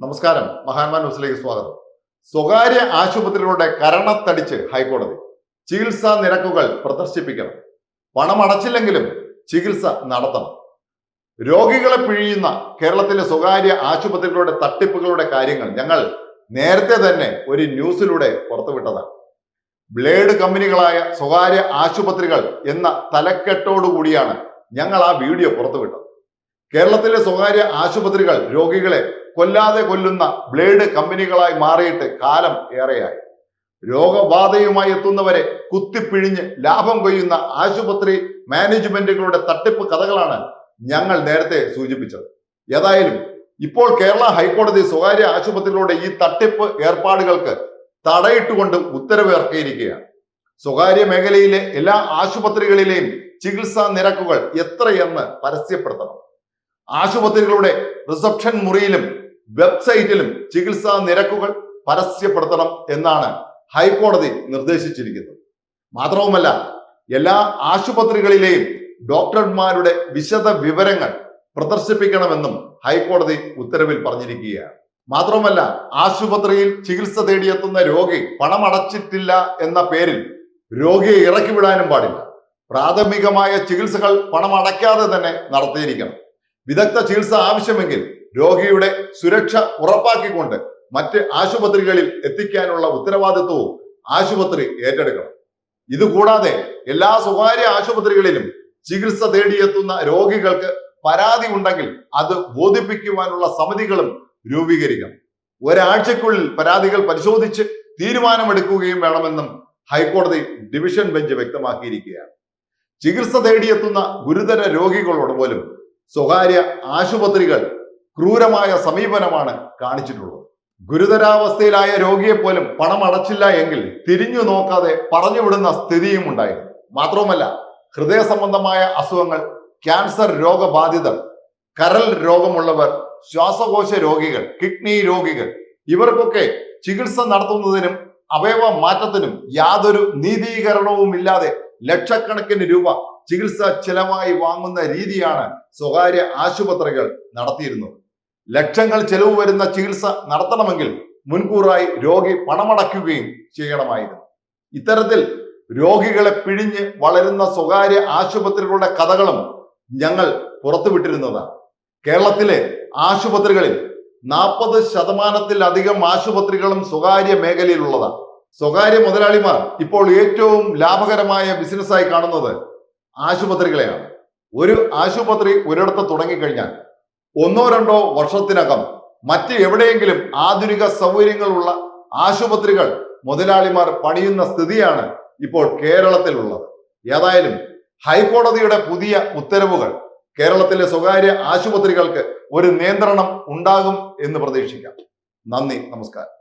നമസ്കാരം. മഹാന്മാൻ ന്യൂസിലേക്ക് സ്വാഗതം. സ്വകാര്യ ആശുപത്രികളുടെ കരണത്തടിച്ച് ഹൈക്കോടതി ചികിത്സാ നിരക്കുകൾ പ്രദർശിപ്പിക്കണം. പണമടച്ചില്ലെങ്കിലും ചികിത്സ നടത്തണം. രോഗികളെ പിഴിയുന്ന കേരളത്തിലെ സ്വകാര്യ ആശുപത്രികളുടെ തട്ടിപ്പുകളുടെ കാര്യങ്ങൾ ഞങ്ങൾ നേരത്തെ തന്നെ ഒരു ന്യൂസിലൂടെ പുറത്തുവിട്ടതാണ്. ബ്ലേഡ് കമ്പനികളായ സ്വകാര്യ ആശുപത്രികൾ എന്ന തലക്കെട്ടോടുകൂടിയാണ് ഞങ്ങൾ ആ വീഡിയോ പുറത്തുവിട്ടത്. കേരളത്തിലെ സ്വകാര്യ ആശുപത്രികൾ രോഗികളെ കൊല്ലാതെ കൊല്ലുന്ന ബ്ലേഡ് കമ്പനികളായി മാറിയിട്ട് കാലം ഏറെയായി. രോഗബാധയുമായി എത്തുന്നവരെ കുത്തിപ്പിഴിഞ്ഞ് ലാഭം കൊയ്യുന്ന ആശുപത്രി മാനേജ്മെന്റുകളുടെ തട്ടിപ്പ് കഥകളാണ് ഞങ്ങൾ നേരത്തെ സൂചിപ്പിച്ചത്. ഏതായാലും ഇപ്പോൾ കേരള ഹൈക്കോടതി സ്വകാര്യ ആശുപത്രികളുടെ ഈ തട്ടിപ്പ് ഏർപ്പാടുകൾക്ക് തടയിട്ടുകൊണ്ട് ഉത്തരവ് ഇറക്കിയിരിക്കുകയാണ് സ്വകാര്യ മേഖലയിലെ എല്ലാ ആശുപത്രികളിലെയും ചികിത്സാ നിരക്കുകൾ എത്രയെന്ന് പരസ്യപ്പെടുത്തണം. ആശുപത്രികളുടെ റിസപ്ഷൻ മുറിയിലും വെബ്സൈറ്റിലും ചികിത്സാ നിരക്കുകൾ പരസ്യപ്പെടുത്തണം എന്നാണ് ഹൈക്കോടതി നിർദ്ദേശിച്ചിരിക്കുന്നത്. മാത്രവുമല്ല എല്ലാ ആശുപത്രികളിലെയും ഡോക്ടർമാരുടെ വിശദ വിവരങ്ങൾ പ്രദർശിപ്പിക്കണമെന്നും ഹൈക്കോടതി ഉത്തരവിൽ പറഞ്ഞിരിക്കുകയാണ്. മാത്രവുമല്ല ആശുപത്രിയിൽ ചികിത്സ തേടിയെത്തുന്ന രോഗി പണമടച്ചിട്ടില്ല എന്ന പേരിൽ രോഗിയെ ഇറക്കി വിടാനും പാടില്ല. പ്രാഥമികമായ ചികിത്സകൾ പണമടയ്ക്കാതെ തന്നെ നടത്തിയിരിക്കണം. വിദഗ്ധ ചികിത്സ ആവശ്യമെങ്കിൽ രോഗിയുടെ സുരക്ഷ ഉറപ്പാക്കിക്കൊണ്ട് മറ്റ് ആശുപത്രികളിൽ എത്തിക്കാനുള്ള ഉത്തരവാദിത്വവും ആശുപത്രി ഏറ്റെടുക്കണം. ഇതുകൂടാതെ എല്ലാ സ്വകാര്യ ആശുപത്രികളിലും ചികിത്സ തേടിയെത്തുന്ന രോഗികൾക്ക് പരാതി ഉണ്ടെങ്കിൽ അത് ബോധിപ്പിക്കുവാനുള്ള സമിതികളും രൂപീകരിക്കണം. ഒരാഴ്ചക്കുള്ളിൽ പരാതികൾ പരിശോധിച്ച് തീരുമാനമെടുക്കുകയും വേണമെന്നും ഹൈക്കോടതി ഡിവിഷൻ ബെഞ്ച് വ്യക്തമാക്കിയിരിക്കുകയാണ്. ചികിത്സ തേടിയെത്തുന്ന ഗുരുതര രോഗികളോട് പോലും സ്വകാര്യ ആശുപത്രികൾ ക്രൂരമായ സമീപനമാണ് കാണിച്ചിട്ടുള്ളത്. ഗുരുതരാവസ്ഥയിലായ രോഗിയെ പോലും പണം അടച്ചില്ല എങ്കിൽ തിരിഞ്ഞു നോക്കാതെ പറഞ്ഞുവിടുന്ന സ്ഥിതിയും ഉണ്ടായിരുന്നു. മാത്രവുമല്ല ഹൃദയ സംബന്ധമായ അസുഖങ്ങൾ ക്യാൻസർ രോഗബാധിതർ കരൽ രോഗമുള്ളവർ ശ്വാസകോശ രോഗികൾ കിഡ്നി രോഗികൾ ഇവർക്കൊക്കെ ചികിത്സ നടത്തുന്നതിനും അവയവ മാറ്റത്തിനും യാതൊരു നീതീകരണവും ഇല്ലാതെ ലക്ഷക്കണക്കിന് രൂപ ചികിത്സ ചെലവായി വാങ്ങുന്ന രീതിയാണ് സ്വകാര്യ ആശുപത്രികൾ നടത്തിയിരുന്നത്. ലക്ഷങ്ങൾ ചെലവ് വരുന്ന ചികിത്സ നടത്തണമെങ്കിൽ മുൻകൂറായി രോഗി പണമടയ്ക്കുകയും ചെയ്യണമായിരുന്നു. ഇത്തരത്തിൽ രോഗികളെ പിഴിഞ്ഞ് വളരുന്ന സ്വകാര്യ ആശുപത്രികളുടെ കഥകളും ഞങ്ങൾ പുറത്തുവിട്ടിരുന്നതാണ്. കേരളത്തിലെ ആശുപത്രികളിൽ നാൽപ്പത് ശതമാനത്തിലധികം ആശുപത്രികളും സ്വകാര്യ മേഖലയിലുള്ളതാണ്. സ്വകാര്യ മുതലാളിമാർ ഇപ്പോൾ ഏറ്റവും ലാഭകരമായ ബിസിനസ്സായി കാണുന്നത് ആശുപത്രികളെയാണ്. ഒരു ആശുപത്രി ഒരിടത്ത് തുടങ്ങിക്കഴിഞ്ഞാൽ ഒന്നോ രണ്ടോ വർഷത്തിനകം മറ്റ് എവിടെയെങ്കിലും ആധുനിക സൗകര്യങ്ങളുള്ള ആശുപത്രികൾ മുതലാളിമാർ പണിയുന്ന സ്ഥിതിയാണ് ഇപ്പോൾ കേരളത്തിലുള്ളത്. ഏതായാലും ഹൈക്കോടതിയുടെ പുതിയ ഉത്തരവുകൾ കേരളത്തിലെ സ്വകാര്യ ആശുപത്രികൾക്ക് ഒരു നിയന്ത്രണം ഉണ്ടാകും എന്ന് പ്രതീക്ഷിക്കാം. നന്ദി നമസ്കാരം.